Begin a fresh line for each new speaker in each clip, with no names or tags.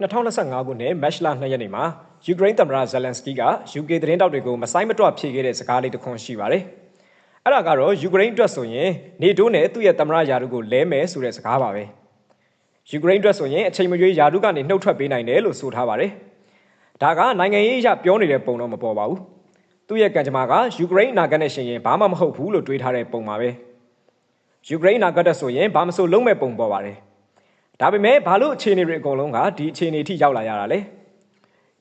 2025ခုနှစ်မတ်လ2ရက်နေ့မှာယူကရိန်းသမ္မတဇယ်လန်စကီက UK သတင်းတောက်တွေကိုမဆိုင်မတွဖြေခဲ့တဲ့စကားလေးတစ်ခွန်းရှိပါတယ်။အဲ့ဒါကတော့ယူကရိန်းအတွက်ဆိုရင်နေတိုးနဲ့သူ့ရဲ့သမ္မတယာတုကိုလဲမယ်ဆိုတဲ့စကားပါပဲ။ယူကရိန်းအတွက်ဆိုရင်အချိန်မရွေးယာတုကနေနှုတ်ထွက်ပေးနိုင်တယ်လို့ဆိုထားပါတယ်။ဒါကနိုင်ငံရေးအရပြောနေတဲ့ပုံတော့မပေါ်ပါဘူး။သူ့ရဲ့ကံကြမ္မာကယူကရိန်းအနာဂတ်နဲ့ရှင်ရင်ဘာမှမဟုတ်ဘူးလို့တွေးထားတဲ့ပုံပါပဲ။ယူကရိန်းအနာဂတ်တက်ဆိုရင်ဘာမဆိုလုံးမဲ့ပုံပေါ်ပါတယ်။ ဒါပေမဲ့ဘာလို့အခြေအနေတွေအကုန်လုံးကဒီအခြေအနေထိရောက်လာရတာလဲ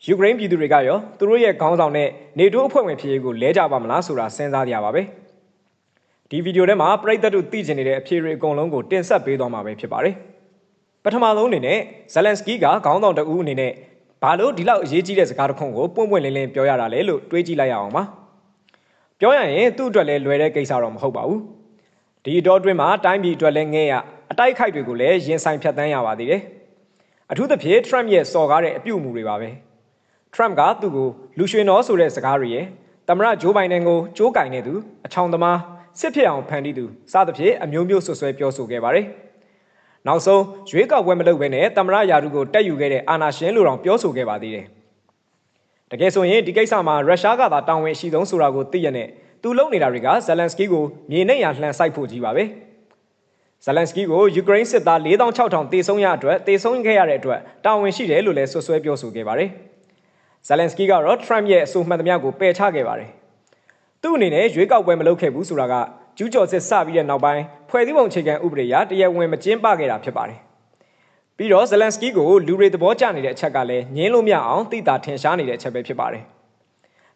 ယူကရိန်းပြည်သူတွေကရောသူတို့ရဲ့ခေါင်းဆောင်နဲ့နေတိုးအဖွဲ့ဝင်ဖြစ်ရေးကိုလဲကြပါမလားဆိုတာစဉ်းစားကြရပါပဲဒီဗီဒီယိုထဲမှာပရိသတ်တို့သိကျင်နေတဲ့အဖြေတွေအကုန်လုံးကိုတင်ဆက်ပေးသွားမှာပဲဖြစ်ပါတယ်ပထမဆုံးအနေနဲ့ဇယ်လန်စကီကခေါင်းဆောင်တဦးအနေနဲ့ဘာလို့ဒီလောက်အရေးကြီးတဲ့စကားတစ်ခုကိုပွင့်ပွင့်လင်းလင်းပြောရတာလဲလို့တွေးကြည့်လိုက်ရအောင်ပါပြောရရင်သူ့အတွက်လည်းလွယ်တဲ့ကိစ္စတော့မဟုတ်ပါဘူးဒီအတော်အတွင်းမှာတိုင်းပြည်အတွက်လည်းငဲ့ရ အတိုက်ခိုက်တွေကိုလည်းရင်ဆိုင်ဖြတ်တန်းရပါသေးတယ်။အထူးသဖြင့် Trump ရဲ့စော်ကားတဲ့အပြုအမူတွေပါပဲ။ Trump ကသူ့ကိုလူရွှေနော်ဆိုတဲ့စကားတွေရဲ့သမ္မတဂျိုးဘိုင်ဒန်ကိုကြိုးကင်နေသူအချောင်သမားစစ်ဖြစ်အောင်ဖန်တီးသူစသဖြင့်အမျိုးမျိုးဆွဆွဲပြောဆိုခဲ့ပါတယ်။နောက်ဆုံးရွေးကောက်ပွဲမလုပ်ဘဲနဲ့သမ္မတယာတုကိုတက်ယူခဲ့တဲ့အာနာရှင်လို့တောင်ပြောဆိုခဲ့ပါသေးတယ်။တကယ်ဆိုရင်ဒီကိစ္စမှာရုရှားကသာတာဝန်ရှိဆုံးဆိုတာကိုသိရတဲ့သူလုံနေတာတွေကဇယ်လန်စကီကိုမြေနဲ့ရလှန်ဆိုင်ဖို့ကြီးပါပဲ။ ဇလန်စကီကိုယူကရိန်းစစ်သား4600တေဆုံးရအတွက်တေဆုံးခဲ့ရတဲ့အတွက်တာဝန်ရှိတယ်လို့လည်းဆွဆွဲပြောဆိုခဲ့ပါတယ်။ဇလန်စကီကတော့ Trump ရဲ့အဆိုမှန်သမျှကိုပယ်ချခဲ့ပါတယ်။သူ့အနေနဲ့ရွေးကောက်ပွဲမလုပ်ခဲ့ဘူးဆိုတာကကျူးကျော်စစ်စပြီးတဲ့နောက်ပိုင်းဖွဲ့စည်းပုံအခြေခံဥပဒေအရတရားဝင်မကျင်းပခဲ့တာဖြစ်ပါတယ်။ပြီးတော့ဇလန်စကီကိုလူတွေသဘောကျနေတဲ့အချက်ကလည်းငင်းလို့မရအောင်သိတာထင်ရှားနေတဲ့အချက်ပဲဖြစ်ပါတယ်။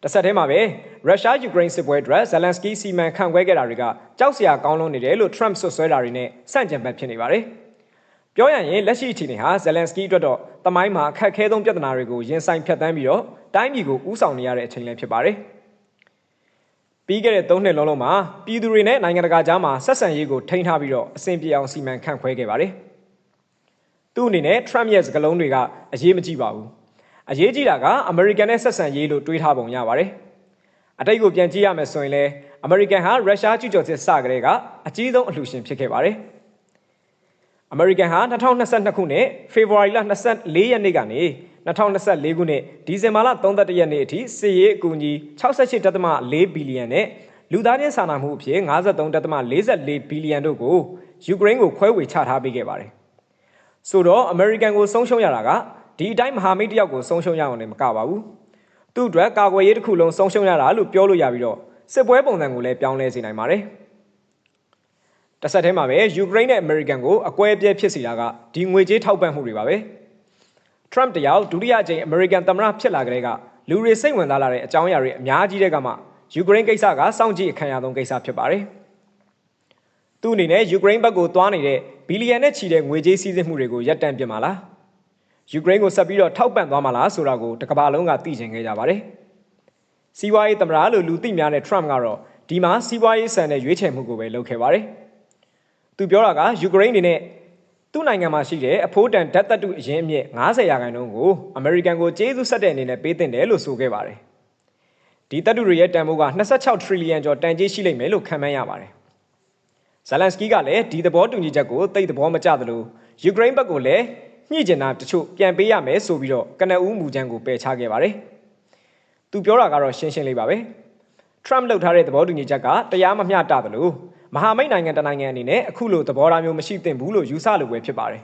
တစ်ဆက်တည်းမှာပဲရုရှားယူကရိန်းစစ်ပွဲအတွက်ဇလန်စကီစီမံခန့်ခွဲခဲ့တာတွေကကြောက်စရာကောင်းလွန်းနေတယ်လို့ Trump ဆွဆွဲတာတွေနဲ့ဆန့်ကျင်ဘက်ဖြစ်နေပါတယ်။ပြောရရင်လက်ရှိအခြေအနေဟာဇလန်စကီအတွက်တော့တမိုင်းမှာအခက်အခဲဆုံးပြဿနာတွေကိုရင်ဆိုင်ဖြတ်တန်းပြီးတော့တိုင်းပြည်ကိုဥဆောင်နေရတဲ့အချိန်လည်းဖြစ်ပါတယ်။ပြီးခဲ့တဲ့၃နှစ်လုံးလုံးမှာပြည်သူတွေနဲ့နိုင်ငံတကာကြားမှာဆက်ဆံရေးကိုထိန်းထားပြီးတော့အဆင်ပြေအောင်စီမံခန့်ခွဲခဲ့ပါတယ်။သူ့အနေနဲ့ Trump ရဲ့စကားလုံးတွေကအရေးမကြီးပါဘူး။ အရေးကြီးတာကအမေရိကန်နဲ့ဆက်ဆံရေးလို့တွေးထားပုံရပါတယ်။အတိတ်ကိုပြန်ကြည့်ရမယ်ဆိုရင်လည်းအမေရိကန်ဟာရုရှားကျူးကျော်စစ်စကတည်းကအကြီးဆုံးအလှူရှင်ဖြစ်ခဲ့ပါတယ်။အမေရိကန်ဟာ2022ခုနှစ်ဖေဖော်ဝါရီလ24ရက်နေ့ကနေ2024ခုနှစ်ဒီဇင်ဘာလ31ရက်နေ့အထိစစ်ရေးအကူအညီ68.4ဘီလီယံနဲ့လူသားချင်းစာနာမှုအဖြစ်53.44ဘီလီယံတို့ကိုယူကရိန်းကိုခွဲဝေချထားပေးခဲ့ပါတယ်။ဆိုတော့အမေရိကန်ကိုဆုံးရှုံးရတာက ဒီအတိုင်းမဟာမိတ်တယောက်ကိုဆုံးရှုံးရအောင်လည်းမကပါဘူးသူ့အတွက်ကာကွယ်ရေးတစ်ခုလုံးဆုံးရှုံးရတာလို့ပြောလို့ရပြီးတော့စစ်ပွဲပုံစံကိုလည်းပြောင်းလဲစေနိုင်ပါတယ်တစ်ဆက်တည်းမှာပဲယူကရိန်းနဲ့အမေရိကန်ကိုအကွဲအပြဲဖြစ်စေတာကဒီငွေကြေးထောက်ပံ့မှုတွေပါပဲထရမ့်တယောက်ဒုတိယအကြိမ်အမေရိကန်သမ္မတဖြစ်လာကြတဲ့ကလူတွေစိတ်ဝင်စားလာတဲ့အကြောင်းအရာတွေအများကြီးတဲ့ကမှယူကရိန်းကိစ္စကစောင့်ကြည့်အခမ်းအနားဆုံးကိစ္စဖြစ်ပါတယ်သူ့အနေနဲ့ယူကရိန်းဘက်ကိုသွားနေတဲ့ဘီလီယံနဲ့ချီတဲ့ငွေကြေးစည်းစိမ်မှုတွေကိုရပ်တန့်ပြမှာလား ယူကရိန်းကိုဆက်ပြီးတော့ထောက်ပံ့သွားမှာလားဆိုတာကိုတကမ္ဘာလုံးကသိချင်ခဲ့ကြပါတယ်။စီးပွားရေးသမ္မတလို့လူသိများတဲ့ Trump ကတော့ဒီမှာစီးပွားရေးဆန်တဲ့ရွေးချယ်မှုကိုပဲလုပ်ခဲ့ပါတယ်။သူပြောတာကယူကရိန်းအနေနဲ့သူ့နိုင်ငံမှာရှိတဲ့အဖိုးတန်ဓာတ်သတ္တုအရင်းအမြစ်90ရာခိုင်နှုန်းကိုအမေရိကန်ကိုကျေးဇူးဆက်တဲ့အနေနဲ့ပေးတင်တယ်လို့ဆိုခဲ့ပါတယ်။ဒီသတ္တုတွေရဲ့တန်ဖိုးက26 trillion ကျော်တန်ကြေးရှိလိမ့်မယ်လို့ခန့်မှန်းရပါတယ်။ဇလန်စကီကလည်းဒီသဘောတူညီချက်ကိုသိသဘောမကျသလိုယူကရိန်းဘက်ကလည်း ညှိကျင်တာတချို့ပြန်ပေးရမယ်ဆိုပြီးတော့ကနအူးမူချမ်းကိုပယ်ချခဲ့ပါတယ်။သူပြောတာကတော့ရှင်းရှင်းလေးပါပဲ။ Trump လုပ်ထားတဲ့သဘောတူညီချက်ကတရားမမျှတသလိုမဟာမိတ်နိုင်ငံတနိုင်ငံအနေနဲ့အခုလိုသဘောထားမျိုးမရှိသင့်ဘူးလို့ယူဆလိုပဲဖြစ်ပါတယ်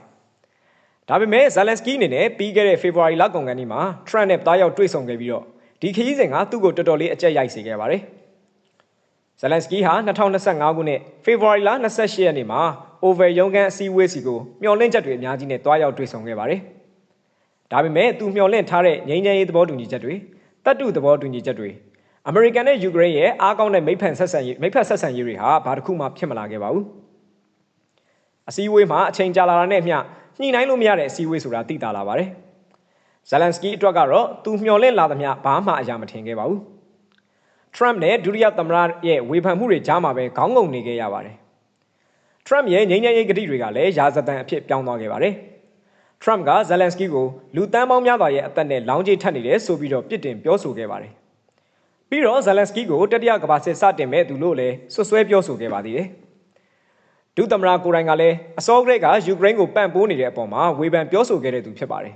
။ဒါပေမဲ့ဇာလန်စကီအနေနဲ့ပြီးခဲ့တဲ့ဖေဖော်ဝါရီလကုန်ကနေမှာ Trump နဲ့တားရောက်တွေ့ဆုံခဲ့ပြီးတော့ဒီခရီးစဉ်ကသူ့ကိုတော်တော်လေးအကြက်ရိုက်စေခဲ့ပါတယ်။ဇလန်စကီဟာ2025ခုနှစ်ဖေဖော်ဝါရီလ28ရက်နေ့မှာ over ရုံးခန်းအစည်းအဝေးစီကိုမျှော်လင့်ချက်တွေအများကြီးနဲ့တွားရောက်တွေ့ဆုံခဲ့ပါတယ်။ဒါပေမဲ့သူမျှော်လင့်ထားတဲ့ငြိမ်းချမ်းရေးသဘောတူညီချက်တွေတတ်တူသဘောတူညီချက်တွေအမေရိကန်နဲ့ယူကရိန်းရဲ့အားကောင်းတဲ့မိဖက်ဆက်ဆံရေးမိဖက်ဆက်ဆံရေးတွေဟာဘာတစ်ခုမှဖြစ်မလာခဲ့ပါဘူး။အစည်းအဝေးမှာအချိန်ကြာလာတာနဲ့မျှညှိနှိုင်းလို့မရတဲ့အစည်းအဝေးဆိုတာသိတာလာပါတယ်။ဇလန်စကီအတွက်ကတော့သူမျှော်လင့်လာသမျှဘာမှအရာမထင်ခဲ့ပါဘူး။ Trump နဲ့ဒုတိယသမ္မတရဲ့ဝေဖန်မှုတွေကြားမှာပဲခေါင်းငုံနေခဲ့ရပါတယ်။ Trump ရဲ့ငြိမ်းချမ်းရေးကတိတွေကလည်းရာဇသံအဖြစ်ပြောင်းသွားခဲ့ပါတယ်။ Trump က Zelensky ကိုလူတန်းပေါင်းများစွာရဲ့အသက်နဲ့လောင်းကြီးထပ်နေတယ်ဆိုပြီးတော့ပြစ်တင်ပြောဆိုခဲ့ပါတယ်။ပြီးတော့ Zelensky ကိုတတိယကမ္ဘာစစ်စတင်မဲ့သူလို့လည်းဆွဆွဲပြောဆိုခဲ့ပါသေးတယ်။ဒုသမ္မတကိုရိုင်ကလည်းအစောကတည်းကယူကရိန်းကိုပံ့ပိုးနေတဲ့အပေါ်မှာဝေဖန်ပြောဆိုခဲ့တဲ့သူဖြစ်ပါတယ်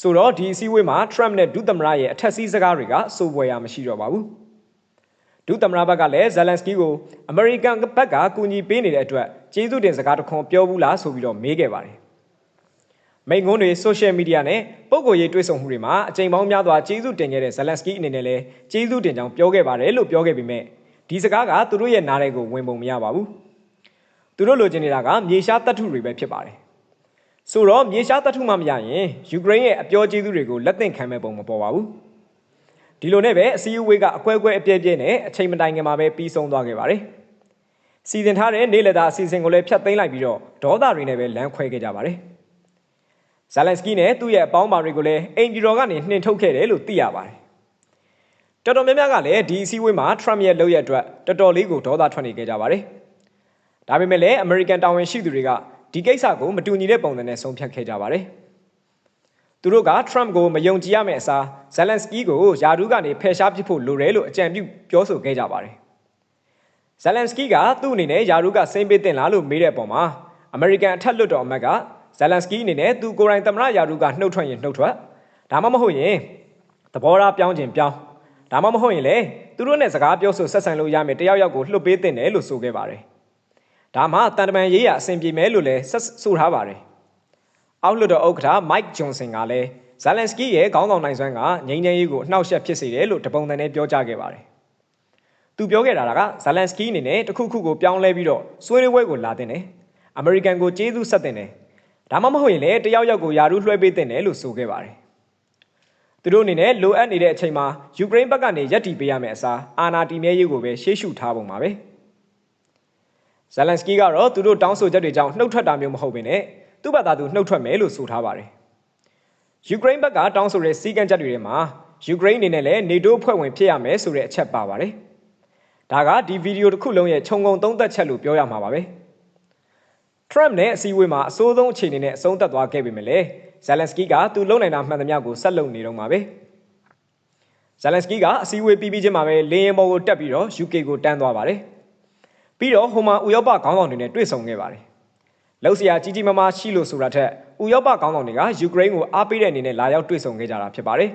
ဆိုတော့ဒီအစည်းအဝေးမှာ Trump နဲ့ဒုသမ္မတရဲ့အထက်စီးစကားတွေကစိုးပွဲရမရှိတော့ပါဘူး ဒုသမ္မတဘက်ကလည်း Zelensky ကို American ဘက်ကကူညီပေးနေတဲ့အတွက်ကျေးဇူးတင်စကားတစ်ခွန်းပြောဘူးလားဆိုပြီးတော့မေးခဲ့ပါတယ်မိန်ငုံးတွေ social media နဲ့ပုံကိုယ်ရေးတွေ့ဆုံမှုတွေမှာအကြိမ်ပေါင်းများစွာကျေးဇူးတင်ခဲ့တဲ့ Zelensky အနေနဲ့လည်းကျေးဇူးတင်ကြောင်းပြောခဲ့ပါတယ်လို့ပြောခဲ့ပေမဲ့ဒီစကားကသူတို့ရဲ့နားထဲကိုဝင်ပုံမရပါဘူးသူတို့လိုချင်နေတာကမြေရှားတပ်ထုတွေပဲဖြစ်ပါတယ်ဆိုတော့မြေရှားတပ်ထုမှမရရင်ယူကရိန်းရဲ့အပြောကျေးဇူးတွေကိုလက်သင့်ခံမဲ့ပုံမပေါ်ပါဘူး ဒီလိုနဲ့ပဲအစည်းအဝေးကအကွဲကွဲအပြဲပြဲနဲ့အချိန်မတိုင်ခင်မှာပဲပြီးဆုံးသွားခဲ့ပါတယ်စီစဉ်ထားတဲ့နေ့လည်တာအစီအစဉ်ကိုလည်းဖျက်သိမ်းလိုက်ပြီးတော့ဒေါသတွေနဲ့ပဲလမ်းခွဲခဲ့ကြပါတယ်ဇာလန်စကီနဲ့သူ့ရဲ့အပေါင်းပါတွေကိုလည်းအင်ဂျီတော်ကနေနှင်ထုတ်ခဲ့တယ်လို့သိရပါတယ်တော်တော်များများကလည်းဒီအစည်းအဝေးမှာ Trump ရဲ့လုပ်ရက်အတွက်တော်တော်လေးကိုဒေါသထွက်နေကြကြပါတယ်ဒါပေမဲ့လည်း American တာဝန်ရှိသူတွေကဒီကိစ္စကိုမတူညီတဲ့ပုံစံနဲ့ဆုံးဖြတ်ခဲ့ကြပါတယ် သူတို့က Trump ကိုမယုံကြည်ရမယ့်အစား Zelensky ကိုယာဒူးကနေဖယ်ရှားပစ်ဖို့လိုတယ်လို့အကြံပြုပြောဆိုခဲ့ကြပါတယ်။ Zelensky ကသူ့အနေနဲ့ယာဒူးကစိမ့်ပေးတင်လားလို့မေးတဲ့အပေါ်မှာ American အထက်လွှတ်တော်အမတ်က Zelensky အနေနဲ့သူကိုယ်တိုင်သမ္မတယာဒူးကနှုတ်ထွက်ရင်နှုတ်ထွက်ဒါမှမဟုတ်ရင်သဘောထားပြောင်းခြင်းပြောင်းဒါမှမဟုတ်ရင်လေသူတို့နဲ့စကားပြောဆိုဆက်ဆံလို့ရမယ်တယောက်ယောက်ကိုလှုပ်ပေးတင်တယ်လို့ဆိုခဲ့ပါတယ်။ဒါမှတန်တမန်ရေးရအဆင်ပြေမယ်လို့လည်းဆက်ဆိုထားပါတယ်။ အောက်လွှတ်တော်ဥက္ကဋ္ဌ Mike Johnson ကလည်း Zelensky ရဲ့ခေါင်းဆောင်နိုင်စွမ်းကငြိမ်းချမ်းရေးကိုအနှောက်အယှက်ဖြစ်စေတယ်လို့တပုံတန်နဲ့ပြောကြားခဲ့ပါတယ်။သူပြောခဲ့တာက Zelensky အနေနဲ့တခုခုကိုပြောင်းလဲပြီးတော့ဆွေးနွေးပွဲကိုလာတင်တယ်။ American ကိုကျေးဇူးဆက်တင်တယ်။ဒါမှမဟုတ်ရင်လည်းတယောက်ယောက်ကိုယာရုလွှဲပေးတင်တယ်လို့ဆိုခဲ့ပါတယ်။သူတို့အနေနဲ့လိုအပ်နေတဲ့အချိန်မှာယူကရိန်းဘက်ကနေရပ်တည်ပေးရမယ့်အစားအာဏာတည်မြဲရေးကိုပဲရှေ့ရှုထားပုံပါပဲ။ဇလန်စကီကတော့သူတို့တောင်းဆိုချက်တွေကြောင့်နှုတ်ထွက်တာမျိုးမဟုတ်ဘဲနဲ့ သူ့ဘာသာသူနှုတ်ထွက်မယ်လို့ဆိုထားပါတယ်။ယူကရိန်းဘက်ကတောင်းဆိုတဲ့စီကံချက်တွေထဲမှာယူကရိန်းအနေနဲ့လည်း NATO ဖွဲ့ဝင်ဖြစ်ရမယ်ဆိုတဲ့အချက်ပါပါတယ်။ဒါကဒီဗီဒီယိုတစ်ခုလုံးရဲ့ခြုံငုံသုံးသက်ချက်လို့ပြောရမှာပါပဲ။ Trump နဲ့အစည်းအဝေးမှာအစိုးဆုံးအခြေအနေနဲ့အဆုံးသတ်သွားခဲ့ပေမဲ့လည်း Zelensky ကသူလုံနိုင်တာမှန်သမျှကိုဆက်လုပ်နေတော့မှာပဲ။ Zelensky ကအစည်းအဝေးပြီးပြီးချင်းမှာပဲလေယာဉ်ပေါ်ကိုတက်ပြီးတော့ UK ကိုတန်းသွားပါတယ်။ပြီးတော့ဟိုမှာဥရောပခေါင်းဆောင်တွေနဲ့တွေ့ဆုံခဲ့ပါတယ် လောက်စရာကြီးကြီးမားမားရှိလို့ဆိုတာထက်ဥရောပခေါင်းဆောင်တွေကယူကရိန်းကိုအားပေးတဲ့အနေနဲ့လာရောက်တွေ့ဆုံခဲ့ကြတာဖြစ်ပါတယ်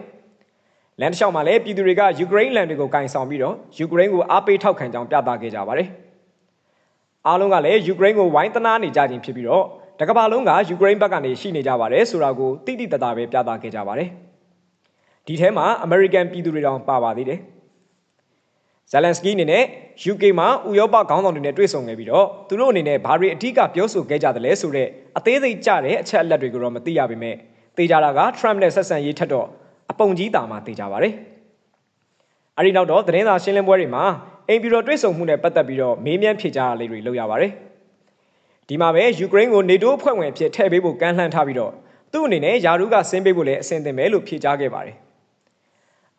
။လန်တလျှောက်မှာလည်းပြည်သူတွေကယူကရိန်းလန်တွေကိုကင်ဆောင်ပြီးတော့ယူကရိန်းကိုအားပေးထောက်ခံကြောင်းပြသခဲ့ကြပါတယ်။အားလုံးကလည်းယူကရိန်းကိုဝိုင်းတနာနေကြခြင်းဖြစ်ပြီးတော့တကမ္ဘာလုံးကယူကရိန်းဘက်ကနေရှိနေကြပါတယ်ဆိုတာကိုတိတိတသားပဲပြသခဲ့ကြပါတယ်။ဒီထဲမှာအမေရိကန်ပြည်သူတွေတောင်ပါပါသေးတယ်။ ဇယ်လန်စကီအနေနဲ့ UK မှာဥရောပခေါင်းဆောင်တွေနဲ့တွေ့ဆုံခဲ့ပြီးတော့သူတို့အနေနဲ့ဘာတွေအထူးကပြောဆိုခဲ့ကြတယ်လဲဆိုတော့အသေးစိတ်ကြတဲ့အချက်အလက်တွေကိုတော့မသိရပါပဲ။သိကြတာက Trump နဲ့ဆက်ဆံရေးထက်တော့အပုံကြီးတာမှသိကြပါတယ်။အဲဒီနောက်တော့သတင်းစာရှင်းလင်းပွဲတွေမှာအိမ်ပြည်တော်တွေ့ဆုံမှုနဲ့ပတ်သက်ပြီးတော့မေးမြန်းဖြေကြားလေးတွေလုပ်ရပါတယ်။ဒီမှာပဲယူကရိန်းကို NATO ဖွဲ့ဝင်အဖြစ်ထည့်ပေးဖို့ကမ်းလှမ်းထားပြီးတော့သူ့အနေနဲ့ယာရုကဆင်းပေးဖို့လည်းအဆင်သင့်ပဲလို့ဖြေကြားခဲ့ပါတယ်။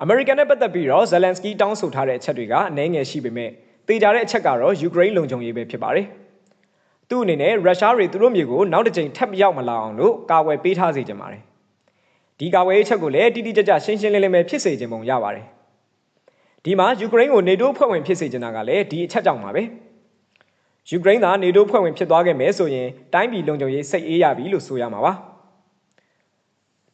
အမေရိကန်နဲ့ပတ်သက်ပြီးတော့ဇယ်လန်စကီတောင်းဆိုထားတဲ့အချက်တွေကအနည်းငယ်ရှိပေမဲ့တေချာတဲ့အချက်ကတော့ယူကရိန်းလုံခြုံရေးပဲဖြစ်ပါတယ်။သူ့အနေနဲ့ရုရှားတွေသူတို့မြေကိုနောက်တစ်ကြိမ်ထပ်ရောက်မလာအောင်လို့ကာဝယ်ပေးထားစေချင်ပါတယ်။ဒီကာဝယ်ရေးချက်ကိုလည်းတိတိကျကျရှင်းရှင်းလင်းလင်းပဲဖြစ်စေချင်ပုံရပါတယ်။ဒီမှာယူကရိန်းကိုနေတိုးဖွဲ့ဝင်ဖြစ်စေချင်တာကလည်းဒီအချက်ကြောင့်ပါပဲ။ယူကရိန်းကနေတိုးဖွဲ့ဝင်ဖြစ်သွားခဲ့မယ်ဆိုရင်တိုင်းပြည်လုံခြုံရေးစိတ်အေးရပြီလို့ဆိုရမှာပါ။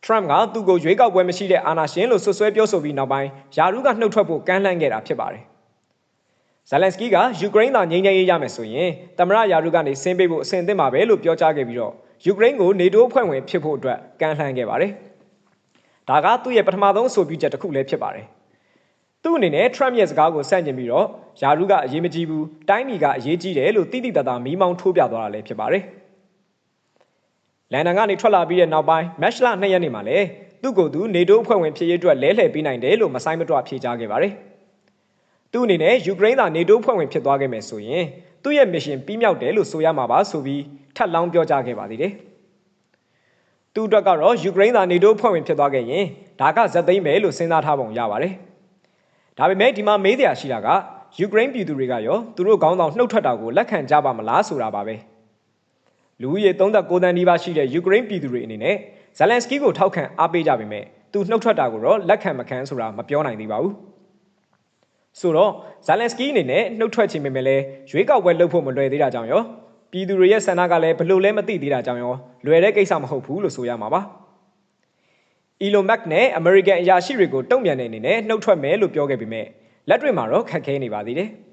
Trump ကသူ့ကိုရွေးကောက်ပွဲမရှိတဲ့အာဏာရှင်လို့ဆွဆွဲပြောဆိုပြီးနောက်ပိုင်းယာရုကနှုတ်ထွက်ဖို့ကမ်းလှမ်းခဲ့တာဖြစ်ပါတယ်။ Zelensky ကယူကရိန်းသာငြိမ်းချမ်းရေးရမယ်ဆိုရင်သမ္မတယာရုကနေဆင်းပေးဖို့အဆင်သင့်ပါပဲလို့ပြောကြားခဲ့ပြီးတော့ယူကရိန်းကိုနေတိုးဖွဲ့ဝင်ဖြစ်ဖို့အတွက်ကမ်းလှမ်းခဲ့ပါတယ်။ဒါကသူ့ရဲ့ပထမဆုံးအဆိုပြုချက်တစ်ခုလည်းဖြစ်ပါတယ်။သူ့အနေနဲ့ Trump ရဲ့စကားကိုဆန့်ကျင်ပြီးတော့ယာရုကအရေးမကြီးဘူးတိုင်းပြည်ကအရေးကြီးတယ်လို့တိတိတတ်တာမီးမောင်းထိုးပြသွားတာလည်းဖြစ်ပါတယ်။ လန်ဒန်ကနေထွက်လာပြီးတဲ့နောက်ပိုင်းမက်ရှ်လ2ရက်နေ့မှာလည်းသူ့ကိုယ်သူနေတိုးအဖွဲ့ဝင်ဖြစ်ရေးအတွက်လဲလှယ်ပေးနိုင်တယ်လို့မဆိုင်မတွဖြေကြားခဲ့ပါတယ်။သူ့အနေနဲ့ယူကရိန်းသာနေတိုးအဖွဲ့ဝင်ဖြစ်သွားခဲ့မယ်ဆိုရင်သူ့ရဲ့မစ်ရှင်ပြီးမြောက်တယ်လို့ဆိုရမှာပါဆိုပြီးထပ်လောင်းပြောကြားခဲ့ပါသေးတယ်။သူ့အတွက်ကတော့ယူကရိန်းသာနေတိုးအဖွဲ့ဝင်ဖြစ်သွားခဲ့ရင်ဒါကဇက်သိမ်းပဲလို့စဉ်းစားထားပုံရပါတယ်။ဒါပေမဲ့ဒီမှာမေးစရာရှိတာကယူကရိန်းပြည်သူတွေကရောသူတို့ခေါင်းဆောင်နှုတ်ထွက်တာကိုလက်ခံကြပါမလားဆိုတာပါပဲ။ လူဦးရေ39တန်းနီးပါးရှိတဲ့ယူကရိန်းပြည်သူတွေအနေနဲ့ဇယ်လန်စကီကိုထောက်ခံအားပေးကြပေမဲ့သူနှုတ်ထွက်တာကိုတော့လက်ခံမခံဆိုတာမပြောနိုင်သေးပါဘူးဆိုတော့ဇယ်လန်စကီအနေနဲ့နှုတ်ထွက်ခြင်းပေမဲ့လည်းရွေးကောက်ပွဲလုပ်ဖို့မလွယ်သေးတာကြောင့်ရောပြည်သူတွေရဲ့ဆန္ဒကလည်းဘလို့လဲမသိသေးတာကြောင့်ရောလွယ်တဲ့ကိစ္စမဟုတ်ဘူးလို့ဆိုရမှာပါ Elon Musk နဲ့ American အရာရှိတွေကိုတုံ့ပြန်တဲ့အနေနဲ့နှုတ်ထွက်မယ်လို့ပြောခဲ့ပေမဲ့လက်တွေ့မှာတော့ခက်ခဲနေပါသေးတယ်။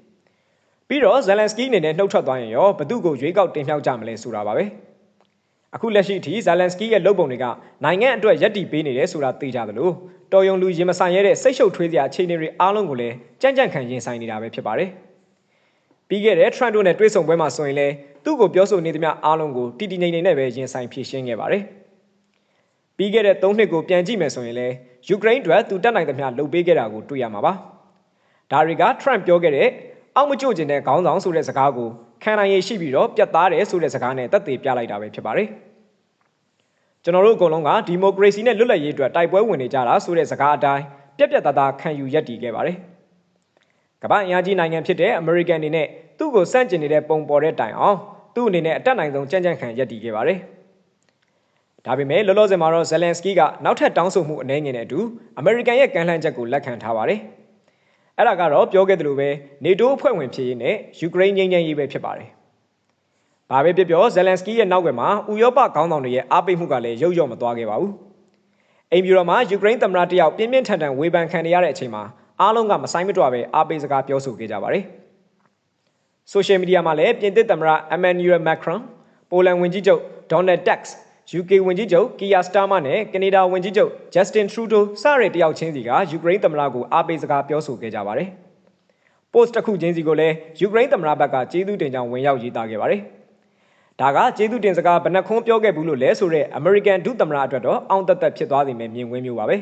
ပြီးတော့ Zelensky အနေနဲ့နှုတ်ထွက်သွားရင်ရောဘသူ့ကိုရွေးကောက်တင်မြှောက်ကြမလဲဆိုတာပါပဲ။အခုလက်ရှိအထိ Zelensky ရဲ့လုပ်ပုံတွေကနိုင်ငံအတွက်ယက်တီပေးနေတယ်ဆိုတာသိကြသလိုတော်ယုံလူရင်မဆိုင်ရတဲ့စိတ်ရှုပ်ထွေးစရာအခြေအနေတွေအားလုံးကိုလည်းကြံ့ကြံ့ခံရင်ဆိုင်နေတာပဲဖြစ်ပါတယ်။ပြီးခဲ့တဲ့ Trump တို့နဲ့တွေ့ဆုံပွဲမှာဆိုရင်လည်းသူ့ကိုပြောဆိုနေသမျှအားလုံးကိုတီတီငိမ့်ငိမ့်နဲ့ပဲရင်ဆိုင်ဖြေရှင်းခဲ့ပါတယ်။ပြီးခဲ့တဲ့၃နှစ်ကိုပြန်ကြည့်မယ်ဆိုရင်လည်းယူကရိန်းအတွက်သူတက်နိုင်သမျှလုပ်ပေးခဲ့တာကိုတွေ့ရမှာပါ။ဒါတွေက Trump ပြောခဲ့တဲ့ အောက်မကျကျင်တဲ့ခေါင်းဆောင်ဆိုတဲ့စကားကိုခံနိုင်ရရှိပြီးတော့ပြတ်သားတယ်ဆိုတဲ့စကားနဲ့သက်သေပြလိုက်တာပဲဖြစ်ပါတယ်။ကျွန်တော်တို့အကုန်လုံးကဒီမိုကရေစီနဲ့လွတ်လပ်ရေးအတွက်တိုက်ပွဲဝင်နေကြတာဆိုတဲ့စကားအတိုင်းပြက်ပြက်သားသားခံယူရည်တည်ခဲ့ပါတယ်။ကမ္ဘာအင်အားကြီးနိုင်ငံဖြစ်တဲ့အမေရိကန်အနေနဲ့သူ့ကိုစန့်ကျင်နေတဲ့ပုံပေါ်တဲ့တိုင်အောင်သူ့အနေနဲ့အတက်နိုင်ဆုံးကြံ့ကြံ့ခံရည်တည်ခဲ့ပါတယ်။ဒါပေမဲ့လောလောဆယ်မှာတော့ဇယ်လန်စကီကနောက်ထပ်တောင်းဆိုမှုအနေငယ်နဲ့အတူအမေရိကန်ရဲ့ကမ်းလှမ်းချက်ကိုလက်ခံထားပါတယ်။ အဲ့ဒါကတော့ပြောခဲ့သလိုပဲနေတိုးအဖွဲ့ဝင်ဖြစ်ရေးနဲ့ယူကရိန်းငြိမ်းချမ်းရေးပဲဖြစ်ပါတယ်။ဘာပဲဖြစ်ပြောဇယ်လန်စကီရဲ့နောက်ွယ်မှာဥရောပခေါင်းဆောင်တွေရဲ့အားပေးမှုကလည်းရုပ်ရော့မသွားခဲ့ပါဘူး။အိမ်ဖြူတော်မှာယူကရိန်းသမ္မတတယောက်ပြင်းပြင်းထန်ထန်ဝေဖန်ခံနေရတဲ့အချိန်မှာအားလုံးကမဆိုင်မတွပဲအားပေးစကားပြောဆိုခဲ့ကြပါတယ်။ social media မှာလည်းပြင်သစ်သမ္မတ Emmanuel Macron ပိုလန်ဝန်ကြီးချုပ် Donald Tusk UK ဝန်ကြီးချုပ် Keir Starmer နဲ့ကနေဒါဝန်ကြီးချုပ် Justin Trudeau စတဲ့တယောက်ချင်းစီကယူကရိန်းသမ္မတကိုအားပေးစကားပြောဆိုခဲ့ကြပါတယ်။ post တစ်ခုချင်းစီကိုလည်းယူကရိန်းသမ္မတဘက်ကကျေးဇူးတင်ကြောင်းဝင်ရောက်ရေးသားခဲ့ပါတယ်။ဒါကကျေးဇူးတင်စကားဘယ်နှခွန်းပြောခဲ့ဘူးလို့လဲဆိုတော့ American ဒုသမ္မတအတွက်တော့အောင့်တက်တက်ဖြစ်သွားနေမယ်မြင်ကွင်းမျိုးပါပဲ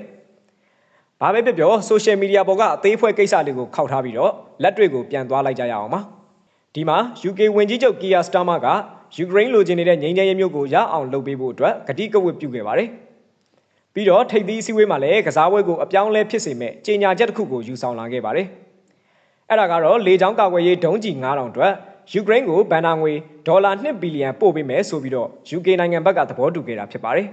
။ဘာပဲပြောပြော social media ပေါ်ကအသေးဖွဲကိစ္စလေးကိုခောက်ထားပြီးတော့လက်တွေကိုပြန်သွားလိုက်ကြရအောင်ပါ။ဒီမှာ UK ဝန်ကြီးချုပ် Keir Starmer က ယူကရိန်းလိုချင်နေတဲ့ငြိမ်းချမ်းရေးမျိုးကိုရအောင်လုပ်ပေးဖို့အတွက်ဂတိကဝတ်ပြုခဲ့ပါတယ်။ပြီးတော့ထိပ်သီးအစည်းအဝေးမှာလည်းကစားပွဲကိုအပြောင်းလဲဖြစ်စေမဲ့ကြေညာချက်တစ်ခုကိုယူဆောင်လာခဲ့ပါတယ်။အဲ့ဒါကတော့လေကြောင်းကာကွယ်ရေးဒုံးကျည်9000အတွက်ယူကရိန်းကိုဘဏ္ဍာငွေဒေါ်လာ2ဘီလီယံပို့ပေးမယ်ဆိုပြီးတော့ UK နိုင်ငံဘက်ကသဘောတူခဲ့တာဖြစ်ပါတယ်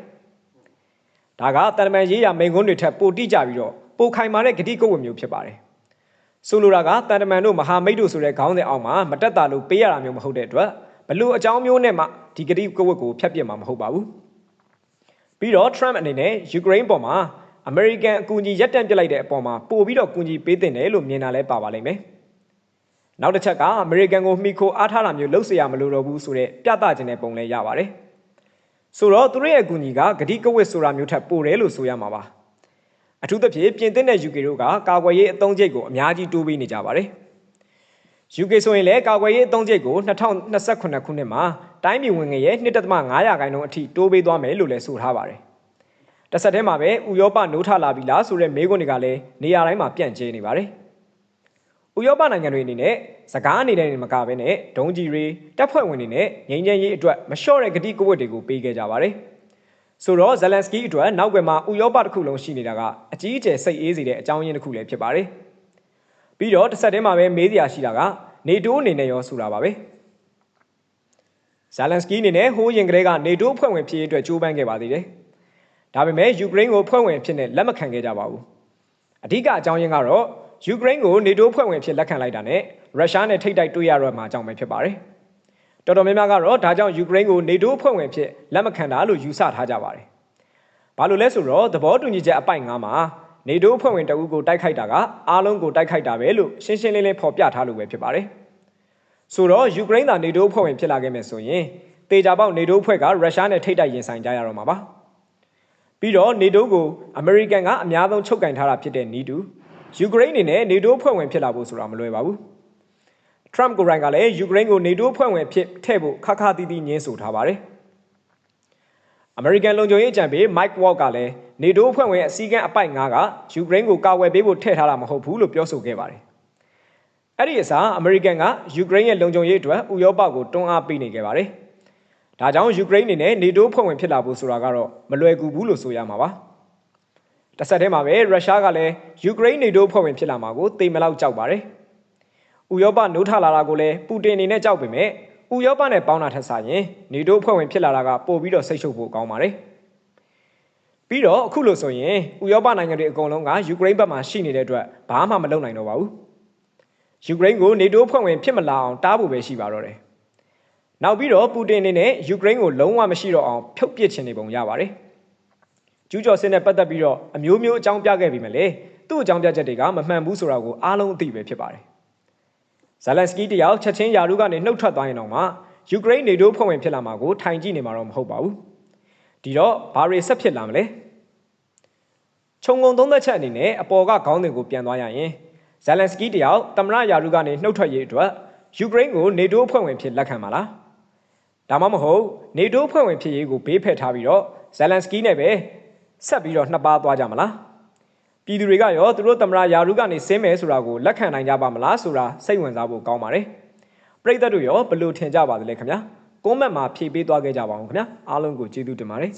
။ဒါကတန်တမန်ရေးရာမိန်ကွန်းတွေထက်ပိုတိကျပြီးတော့ပိုခိုင်မာတဲ့ဂတိကဝတ်မျိုးဖြစ်ပါတယ်။ဆိုလိုတာကတန်တမန်တို့မဟာမိတ်တို့ဆိုတဲ့ခေါင်းစဉ်အောက်မှာမတက်တာလို့ပေးရတာမျိုးမဟုတ်တဲ့အတွက် ဘလို့အကြောင်းမျိုးနဲ့မှဒီဂတိကဝတ်ကိုဖျက်ပစ်မှာမဟုတ်ပါဘူးပြီးတော့ Trump အနေနဲ့ယူကရိန်းပေါ်မှာအမေရိကန်အကူအညီရပ်တန့်ပစ်လိုက်တဲ့အပေါ်မှာပို့ပြီးတော့ကူညီပေးတင်တယ်လို့မြင်တာလဲပါပါလိမ့်မယ်နောက်တစ်ချက်ကအမေရိကန်ကိုမှီခိုအားထားတာမျိုးလုပ်เสียရမလို့တော့ဘူးဆိုတဲ့ပြသခြင်းတဲ့ပုံလဲရပါတယ်ဆိုတော့သူတို့ရဲ့အကူအညီကဂတိကဝတ်ဆိုတာမျိုးထက်ပိုတယ်လို့ဆိုရမှာပါအထူးသဖြင့်ပြင်သစ်နဲ့ UK တို့ကကာကွယ်ရေးအသုံးကျိတ်ကိုအများကြီးတိုးပေးနေကြပါတယ် UK ဆိုရင်လည်းကာကွယ်ရေးအသုံးကျိတ်ကို2028ခုနှစ်မှာတိုင်းပြည်ဝင်ငွေရဲ့2.5ရာခိုင်နှုန်းအထိတိုးပေးသွားမယ်လို့လည်းဆိုထားပါတယ်။တစ်ဆက်တည်းမှာပဲဥရောပနိုးထလာပြီလားဆိုတဲ့မေးခွန်းတွေကလည်းနေရာတိုင်းမှာပြန့်ကျဲနေပါတယ်။ဥရောပနိုင်ငံတွေအနေနဲ့စကားအနေနဲ့မကဘဲနဲ့ဒုံးကြီးတွေတပ်ဖွဲ့ဝင်တွေနဲ့ငြိမ်းချမ်းရေးအတွက်မလျှော့တဲ့ဂတိကဝတ်တွေကိုပေးခဲ့ကြပါတယ်။ဆိုတော့ဇယ်လန်စကီအတွက်နောက်ွယ်မှာဥရောပတစ်ခုလုံးရှိနေတာကအကြီးအကျယ်စိတ်အေးစေတဲ့အကြောင်းရင်းတစ်ခုလည်းဖြစ်ပါတယ်။ ပြီးတော့တစ်ဆက်တည်းမှာပဲမေးစရာရှိတာကနေတိုးအနေနဲ့ရောဆိုတာပါပဲဇာလန်စကီအနေနဲ့ဟိုးရင်ကလေးကနေတိုးအဖွဲ့ဝင်ဖြစ်ရေးအတွက်ကြိုးပမ်းခဲ့ပါသေးတယ်ဒါပေမဲ့ယူကရိန်းကိုဖွဲ့ဝင်ဖြစ်နေလက်မခံခဲ့ကြပါဘူးအဓိကအကြောင်းရင်းကတော့ယူကရိန်းကိုနေတိုးဖွဲ့ဝင်ဖြစ်လက်ခံလိုက်တာနဲ့ရုရှားနဲ့ထိတ်တိုက်တွေ့ရတော့မှအကြောင်းပဲဖြစ်ပါတယ်တော်တော်များများကတော့ဒါကြောင့်ယူကရိန်းကိုနေတိုးဖွဲ့ဝင်ဖြစ်လက်မခံတာလို့ယူဆထားကြပါတယ်ဘာလို့လဲဆိုတော့သဘောတူညီချက်အပိုက်9မှာ နေတိုးအဖွဲ့ဝင်တအုပ်ကိုတိုက်ခိုက်တာကအားလုံးကိုတိုက်ခိုက်တာပဲလို့ရှင်းရှင်းလင်းလင်းဖော်ပြထားလို့ပဲဖြစ်ပါတယ်။ဆိုတော့ယူကရိန်းသာနေတိုးအဖွဲ့ဝင်ဖြစ်လာခဲ့မယ်ဆိုရင်တေချာပေါက်နေတိုးအဖွဲ့ကရုရှားနဲ့ထိတ်တိုက်ရင်ဆိုင်ကြရတော့မှာပါ။ပြီးတော့နေတိုးကိုအမေရိကန်ကအများဆုံးချုပ်ကင်ထားတာဖြစ်တဲ့နီတူယူကရိန်းအနေနဲ့နေတိုးအဖွဲ့ဝင်ဖြစ်လာဖို့ဆိုတာမလွယ်ပါဘူး။ Trump ကိုယ်တိုင်ကလည်းယူကရိန်းကိုနေတိုးအဖွဲ့ဝင်ဖြစ်ထည့်ဖို့ခါခါတီးတီးညင်းဆိုထားပါတယ်။အမေရိကန်လုံခြုံရေးအကြံပေး Mike Waltz ကလည်း နေတိုးအဖွဲ့ဝင်အစည်းအကမ်းအပိုက်9ကယူကရိန်းကိုကာကွယ်ပေးဖို့ထည့်ထားတာမဟုတ်ဘူးလို့ပြောဆိုခဲ့ပါတယ်။အဲ့ဒီအစားအမေရိကန်ကယူကရိန်းရဲ့လုံခြုံရေးအတွက်ဥရောပကိုတွန်းအားပေးနေခဲ့ပါတယ်။ဒါကြောင့်ယူကရိန်းအနေနဲ့နေတိုးဖွဲ့ဝင်ဖြစ်လာဖို့ဆိုတာကတော့မလွယ်ကူဘူးလို့ဆိုရမှာပါ။တစ်ဆက်တည်းမှာပဲရုရှားကလည်းယူကရိန်းနေတိုးဖွဲ့ဝင်ဖြစ်လာမှာကိုသိမလောက်ကြောက်ပါတယ်။ဥရောပနိုးထလာတာကိုလည်းပူတင်အနေနဲ့ကြောက်ပေမဲ့ဥရောပနဲ့ပေါင်းတာထက်စာရင်နေတိုးဖွဲ့ဝင်ဖြစ်လာတာကပိုပြီးတော့စိတ်ရှုပ်ဖို့ကောင်းပါတယ်။ ပြီးတော့အခုလို့ဆိုရင်ဥရောပနိုင်ငံတွေအကုန်လုံးကယူကရိန်းဘက်မှာရှိနေတဲ့အတွက်ဘာမှမလုပ်နိုင်တော့ပါဘူး။ယူကရိန်းကိုနေတိုးဖွဲ့ဝင်ဖြစ်မလာအောင်တားဖို့ပဲရှိပါတော့တယ်။နောက်ပြီးတော့ပူတင်အနေနဲ့ယူကရိန်းကိုလုံးဝမရှိတော့အောင်ဖြုတ်ပစ်ခြင်းနေပုံရပါတယ်ကျူးကျော်စစ်နဲ့ပတ်သက်ပြီးတော့အမျိုးမျိုးအကြောင်းပြခဲ့ပြီးမလဲသူ့အကြောင်းပြချက်တွေကမမှန်ဘူးဆိုတာကိုအားလုံးအသိပဲဖြစ်ပါတယ်ဇလန်စကီတယောက်ချက်ချင်းယာရုကနေနှုတ်ထွက်သွားရင်တော့မှယူကရိန်းနေတိုးဖွဲ့ဝင်ဖြစ်လာမှာကိုထိုင်ကြည့်နေမှာတော့မဟုတ်ပါဘူး ဒီတော့ဘာတွေဆက်ဖြစ်လာမလဲခြုံငုံသုံးသက်ချက်အနေနဲ့အပေါ်ကခေါင်းစဉ်ကိုပြန်သွားရရင်ဇလန်စကီတယောက်တမရယာရုကနေနှုတ်ထွက်ရေးအတွက်ယူကရိန်းကိုနေတိုးအဖွဲ့ဝင်ဖြစ်လက်ခံပါလားဒါမှမဟုတ်နေတိုးအဖွဲ့ဝင်ဖြစ်ရေးကိုဘေးဖယ်ထားပြီးတော့ဇလန်စကီနဲ့ပဲဆက်ပြီးတော့နှစ်ပါးသွားကြမလားပြည်သူတွေကရောသူတို့တမရယာရုကနေဆင်းမယ်ဆိုတာကိုလက်ခံနိုင်ကြပါမလားဆိုတာစိတ်ဝင်စားဖို့ကောင်းပါတယ်ပရိသတ်တို့ရောဘယ်လိုထင်ကြပါသလဲခင်ဗျာ ကွန်မန့်မှာဖြည့်ပေးသွားခဲ့ကြပါအောင်ခင်ဗျာအားလုံးကိုကျေးဇူးတင်ပါတယ်